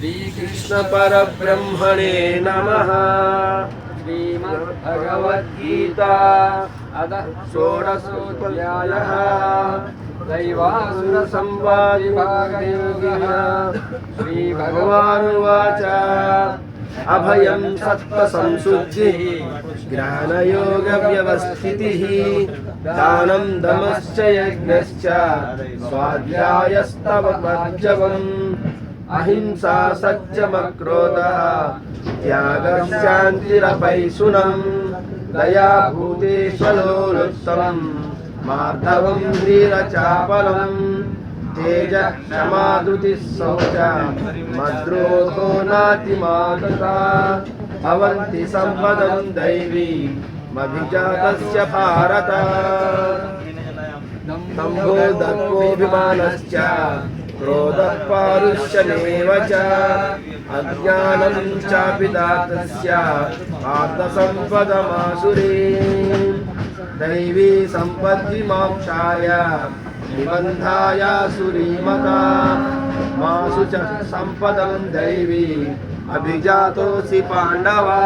श्रीकृष्णपरब्रह्मणे नमः श्रीमद्भगवद्गीता अतः षोडशोऽध्यायः दैवासुरसंवादिभागयोगः श्रीभगवानुवाच अभयं सत्त्वसंशुद्धिः ज्ञानयोगव्यवस्थितिः दानं दमश्च यज्ञश्च स्वाध्यायस्तव मज्जवम् अहिंसा सत्यमक्रोधः त्यागशान्तिरपैशुनम् दया भूतेष्वलोलुत्तमम् माधवं ह्रीरचापलम् तेज क्षमादुतिः शौच मद्रोधो नातिमातता भवन्ति सम्पदं दैवी मभिजातस्य भारत सम्भो दर्पोऽभिमानश्च क्रोधपारुष्यमेव च। अज्ञानं चापि दातस्य पार्थसम्पदमासुरे दैवी सम्पद्विमोक्षाय निबन्धाय सुरीमता। मासु च सम्पदं दैवी। अभिजातोऽसि पाण्डवा।